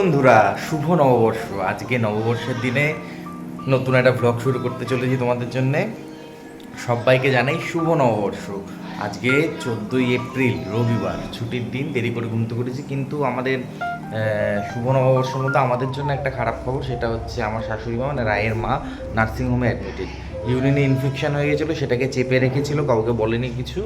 বন্ধুরা, শুভ নববর্ষ। আজকে নববর্ষের দিনে নতুন একটা ব্লগ শুরু করতে চলেছি তোমাদের জন্য। সবাইকে জানাই শুভ নববর্ষ। আজকে চোদ্দোই এপ্রিল, রবিবার। ছুটির দিন, দেরি করে ঘুমতে করেছি কিন্তু আমাদের শুভ নববর্ষের মধ্যে আমাদের জন্য একটা খারাপ খবর, সেটা হচ্ছে আমার শাশুড়ি মা মানে রায়ের মা নার্সিংহোমে অ্যাডমিটেড ইউরিনে ইনফেকশন হয়ে গেছিল, সেটাকে চেপে রেখেছিল, কাউকে বলেনি কিছু।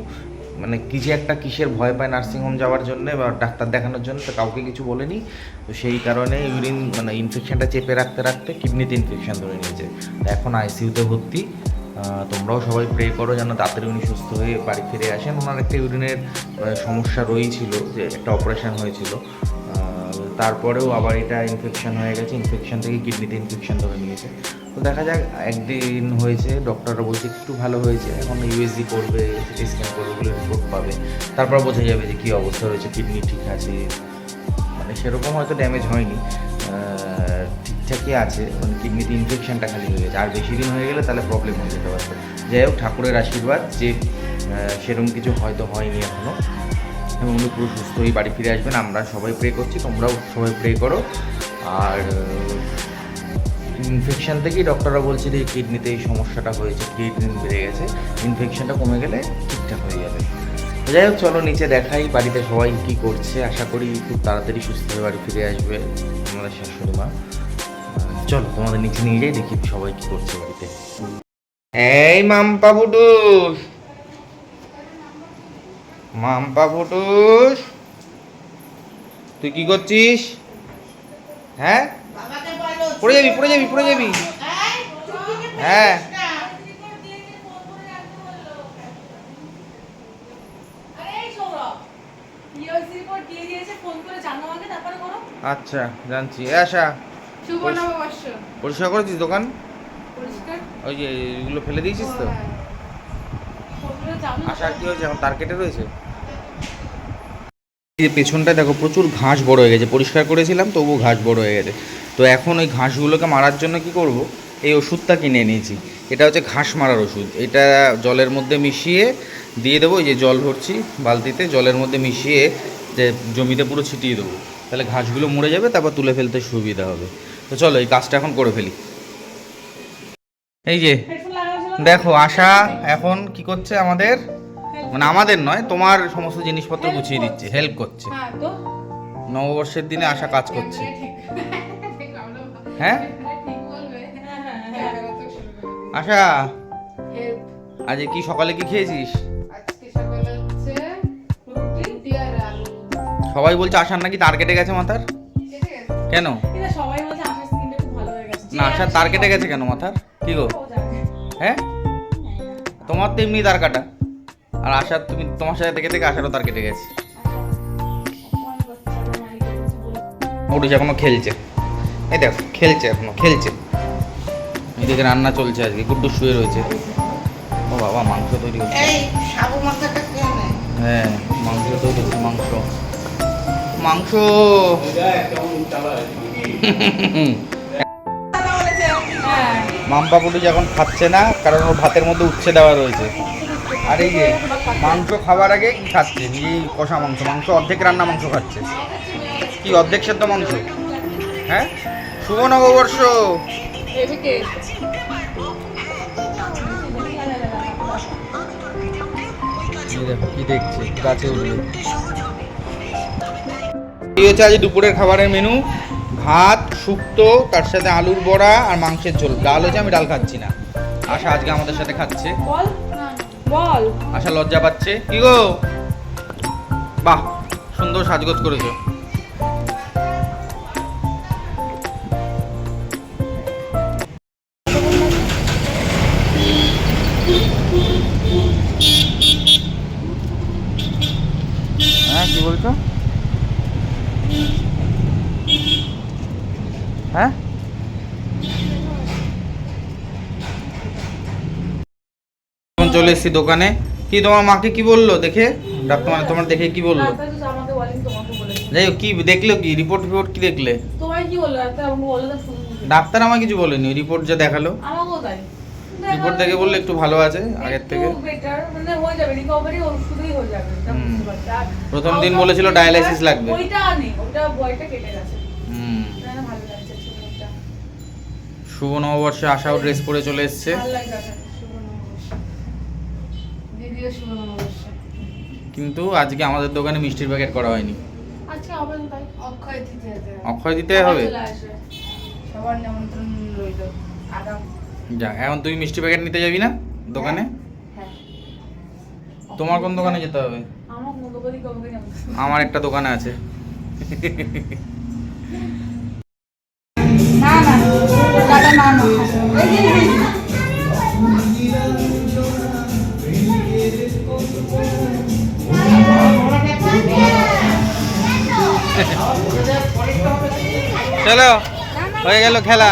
মানে কিছু একটা কিসের ভয় পায় নার্সিংহোম যাওয়ার জন্য বা ডাক্তার দেখানোর জন্য, তো কাউকে কিছু বলেনি। তো সেই কারণে ইউরিন মানে ইনফেকশনটা চেপে রাখতে রাখতে কিডনিতে ইনফেকশন ধরে নিয়েছে। তো এখন আইসিইউতে ভর্তি। তোমরাও সবাই প্রে করো যেন তাড়াতাড়ি উনি সুস্থ হয়ে বাড়ি ফিরে আসেন। ওনার একটা ইউরিনের সমস্যা রয়েছিল, যে একটা অপারেশন হয়েছিল। তারপরেও আবার এটা ইনফেকশন হয়ে গেছে। ইনফেকশন থেকে কিডনিতে ইনফেকশন ধরে নিয়েছে। তো দেখা যাক, একদিন হয়েছে ডক্টররা বলছে একটু ভালো হয়েছে, এখন ইউএসজি করবে সিটি স্ক্যান করবে ওগুলো রিপোর্ট পাবে। তারপর বোঝা যাবে যে কী অবস্থা রয়েছে কিডনি ঠিক আছে। মানে সেরকম হয়তো ড্যামেজ হয়নি। ঠিকঠাকই আছে মানে কিডনিতে ইনফেকশনটা খালি হয়ে গেছে। আর বেশি দিন হয়ে গেলে তাহলে প্রবলেম হয়ে যেতে পারবে যাই হোক, ঠাকুরের আশীর্বাদ যে সেরকম কিছু হয়তো হয়নি এখনও এবং উনি পুরো সুস্থ হয়ে বাড়ি ফিরে আসবেন। আমরা সবাই প্রে করছি, তোমরাও সবাই প্রে করো। আর ইনফেকশন থেকেই ডক্টররা বলছে যে কিডনিতে এই সমস্যাটা হয়েছে কিডনি বেড়ে গেছে ইনফেকশানটা কমে গেলে ঠিকঠাক হয়ে যাবে। যাই হোক, চলো নিচে দেখাই বাড়িতে সবাই কী করছে। আশা করি খুব তাড়াতাড়ি সুস্থ হয়ে বাড়ি ফিরে আসবে আমাদের শাশুড়ি মা। চলো তোমাদের নিচে নিয়ে যাই, দেখি সবাই কী করছে বাড়িতে। এই মাম্পা ফুটুস! মাম্পা ফুটুস! তুই কি করছিস? হ্যাঁ? পড়ে যাবি পড়ে যাবি পড়ে যাবি। হ্যাঁ। আচ্ছা জানছি। আশা পরিষ্কার করেছিস দোকান? ওই যে এগুলো ফেলে দিয়েছিস তো? হ্যাঁ। আশা কি হয়েছে? এখন তার কেটে রয়েছে? পেছনটায় দেখো প্রচুর ঘাস বড় হয়ে গেছে। পরিষ্কার করেছিলাম তবু ঘাস বড় হয়ে গেছে। তো এখন ওই ঘাসগুলোকে মারার জন্য কি করব? এই ওষুধটা কিনে নিয়েছি এটা হচ্ছে ঘাস মারার ওষুধ। এটা জলের মধ্যে মিশিয়ে দিয়ে দেবো এই যে জল ভরছি বালতিতে জলের মধ্যে মিশিয়ে যে জমিতে পুরো ছিটিয়ে দেবো। তাহলে ঘাসগুলো মরে যাবে তারপর তুলে ফেলতে সুবিধা হবে। তো চলো এই কাজটা এখন করে ফেলি। এই যে? দেখো আশা এখন কি করছে আমাদের? মানে আমাদের নয় তোমার সমস্ত জিনিসপত্র গুছিয়ে দিচ্ছে হেল্প করছে। হ্যাঁ নববর্ষের দিনে আশা কাজ করছে। হ্যাঁ? আশা হেল্প আজ কি সকালে কি খেয়েছিস? আজকে সবাই বলছে আশার নাকি তার কেটে গেছে মাথার। কেন? না আশার তার কেটে গেছে কেন মাথার? কি গো? হ্যাঁ? তোমার তো এমনি তার কাটা। আর আশার তুমি তোমার সাথে দেখে দেখে আশারও তার কেটে গেছে। বলে- ওটুস এখনও খেলছে। এই দেখো খেলছে এখনও খেলছে। এদিকে রান্না চলছে আজকে গুড্ডু শুয়ে রয়েছে। ও বাবা মাংস তৈরি হচ্ছে। হ্যাঁ মাংস তৈরি হচ্ছে মাংস। মাংস। মাম্পা পুটু যখন খাচ্ছে না কারণ ওর ভাতের মধ্যে উচ্ছে দেওয়া রয়েছে। আর এই যে মাংস খাবার আগে খাচ্ছে? এই কষা মাংস মাংস অর্ধেক রান্না মাংস খাচ্ছে। কি অর্ধেক সেদ্ধ মাংস? হ্যাঁ? শুভ নববর্ষ। কি দেখছে গাছে এই হচ্ছে আজ দুপুরের খাবারের মেনু ভাত শুক্তো তার সাথে আলুর বড়া আর মাংসের ঝোল। ডাল হচ্ছে আমি ডাল খাচ্ছি না। আশা আজকে আমাদের সাথে খাচ্ছে। বল। বল। আশা লজ্জা পাচ্ছে। কি গো? বাহ সুন্দর সাজগোজ করেছ। হ্যাঁ কি বলছো? হ্যাঁ? এখন চলে এসেছি দোকানে। কি তোমার মাকে কি বলল? দেখে? ডাক্তার মানে তোমার দেখে কি বলল? যাই হোক কি দেখল কি? রিপোর্ট ফিপোর্ট কি দেখলে? তোমায় কি বলল? ডাক্তার আমাকে কিছু বলেনি রিপোর্ট যা দেখাল। আমাকেও তাই রিপোর্ট দেখে বললে একটু ভালো আছে আগের থেকে। বেটার মানে হয়ে যাবে রিকভারি ওষুধেই হয়ে যাবে প্রথম দিন বলেছিল weeks লাগবে। ওইটা নেই ওটা বয়টা কেটে গেছে। হুম। ভালো লাগছে শুভ নববর্ষে আশাও ড্রেস পরে চলে এসছে। নববর্ষ। কিন্তু আজকে আমাদের দোকানে মিষ্টির প্যাকেট করা হয়নি। তাই। অক্ষয় দিতে হবে? সবার নিমন্ত্রণ রইল। আগাম যা এখন তুই মিষ্টি প্যাকেট নিতে যাবি না দোকানে? হ্যাঁ তোমার কোন দোকানে যেতে হবে? আমার একটা দোকানে আছে। চলো হয়ে গেল খেলা।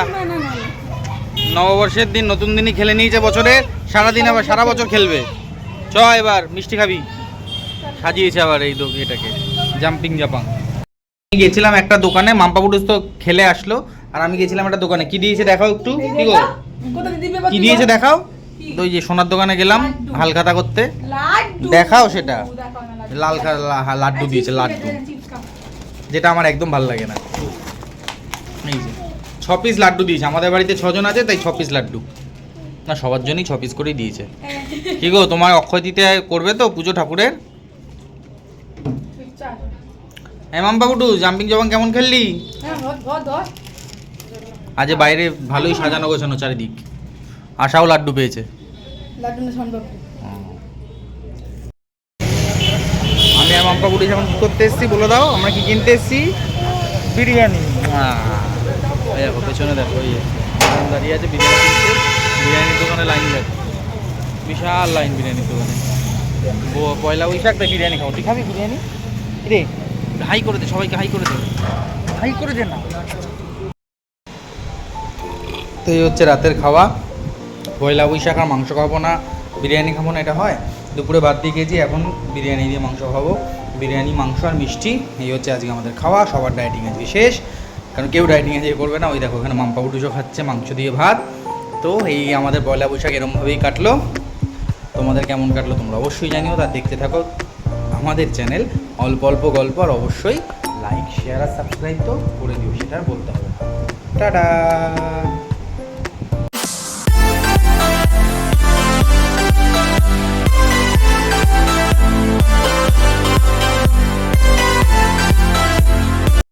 নববর্ষের দিন নতুন দিনই খেলে নিয়েছে বছরের সারাদিন আবার সারা বছর খেলবে। চ এবার মিষ্টি খাবি। সাজিয়েছে আবার এই এটাকে জাম্পিং জাপাং আমি গেছিলাম একটা দোকানে মাম্পা পুটুস তো খেলে আসলো আর আমি গেছিলাম একটা দোকানে। কি দিয়েছে দেখাও একটু? কি গো? কি দিয়েছে দেখাও? তো ওই যে সোনার দোকানে গেলাম হালখাতা করতে। দেখাও সেটা। লাল লাড্ডু দিয়েছে লাড্ডু। যেটা আমার একদম ভালো লাগে না। পিস লাড্ডু দিয়েছে। আমাদের বাড়িতে ছজন আছে তাই ছ পিস লাড্ডু। না সবার জন্যই ছ পিস করেই দিয়েছে। কি গো তোমার অক্ষয় তৃতীয়া করবে তো পুজো ঠাকুরের। হ্যাঁ মাম্পা বুটু জাম্পিং জাম্পিং কেমন খেললি? হ্যাঁ আজ বাইরে ভালোই সাজানো গোছানো চারিদিক। আশাও লাড্ডু পেয়েছে। লাড্ডু না সম্ভব। আমি আর মাম্পা যখন করতে এসেছি বলে দাও আমরা কি কিনতে এসেছি? বিরিয়ানি। এই দেখো, পেছনে দেখো, এই দাঁড়িয়ে আছে বিরিয়ানি বিরিয়ানির দোকানে লাইন দেখো। বিশাল লাইন বিরিয়ানির দোকানে। পয়লা বৈশাখ তাই বিরিয়ানি খাব। তুই খাবি বিরিয়ানি? রে হাই করে দে, সবাইকে হাই করে দে। হাই করে দে না। তো এই হচ্ছে রাতের খাওয়া। পয়লা বৈশাখ আর মাংস খাব না। বিরিয়ানি খাব না, এটা হয়। দুপুরে ভাত দিয়ে গেছি এখন বিরিয়ানি দিয়ে মাংস খাব। বিরিয়ানি, মাংস আর মিষ্টি, এই হচ্ছে আজকে আমাদের খাওয়া। সবার ডায়েটিং আজকে শেষ। কারণ কেউ ডাইটিংয়ে যে করবে না, ওই দেখো এখানে মাম্পা উঠুজো খাচ্ছে, মাংস দিয়ে ভাত। তো এই আমাদের পয়লা বৈশাখ এরমভাবেই কাটলো। তোমাদের কেমন কাটলো তোমরা অবশ্যই জানিও, তা দেখতে থাকো আমাদের চ্যানেল। অল্প অল্প গল্প, আর অবশ্যই লাইক, শেয়ার, আর সাবস্ক্রাইব তো করে দিও, সেটা বলতে হবে টাটা!